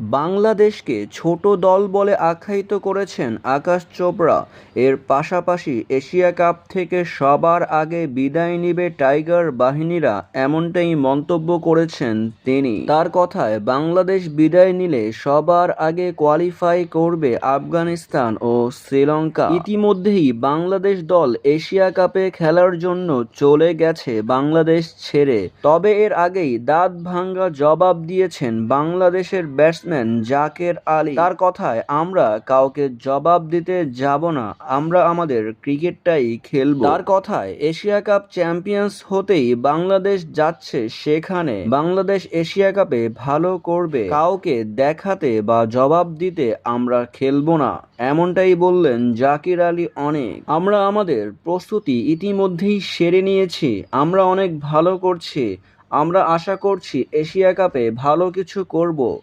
বাংলাদেশকে ছোট দল বলে আখ্যায়িত করেছেন আকাশ চোপড়া। এর পাশাপাশি এশিয়া কাপ থেকে সবার আগে বিদায় নিবে টাইগার বাহিনীরা এমনটাই মন্তব্য করেছেন তিনি। তার কথায়, বাংলাদেশ বিদায় নিলে সবার আগে কোয়ালিফাই করবে আফগানিস্তান ও শ্রীলঙ্কা। ইতিমধ্যেই বাংলাদেশ দল এশিয়া কাপে খেলার জন্য চলে গেছে বাংলাদেশ ছেড়ে। তবে এর আগেই দাঁত ভাঙ্গা জবাব দিয়েছেন বাংলাদেশের ব্যাটসম্যান জাকের আলী। তার কথায়, আমরা কাউকে জবাব দিতে যাব না, আমরা আমাদের ক্রিকেটটাই খেলব। তার কথায়, এশিয়া কাপ চ্যাম্পিয়ন্স হতেই বাংলাদেশ যাচ্ছে সেখানে। বাংলাদেশ এশিয়া কাপে ভালো করবে। কাউকে দেখাতে বা জবাব দিতে আমরা খেলব না। এমনটাই বললেন জাকির আলী অনেক। আমরা আমাদের প্রস্তুতি ইতিমধ্যেই সেরে নিয়েছি। আমরা অনেক ভালো করছি। আমরা আশা করছি এশিয়া কাপে ভালো কিছু করব।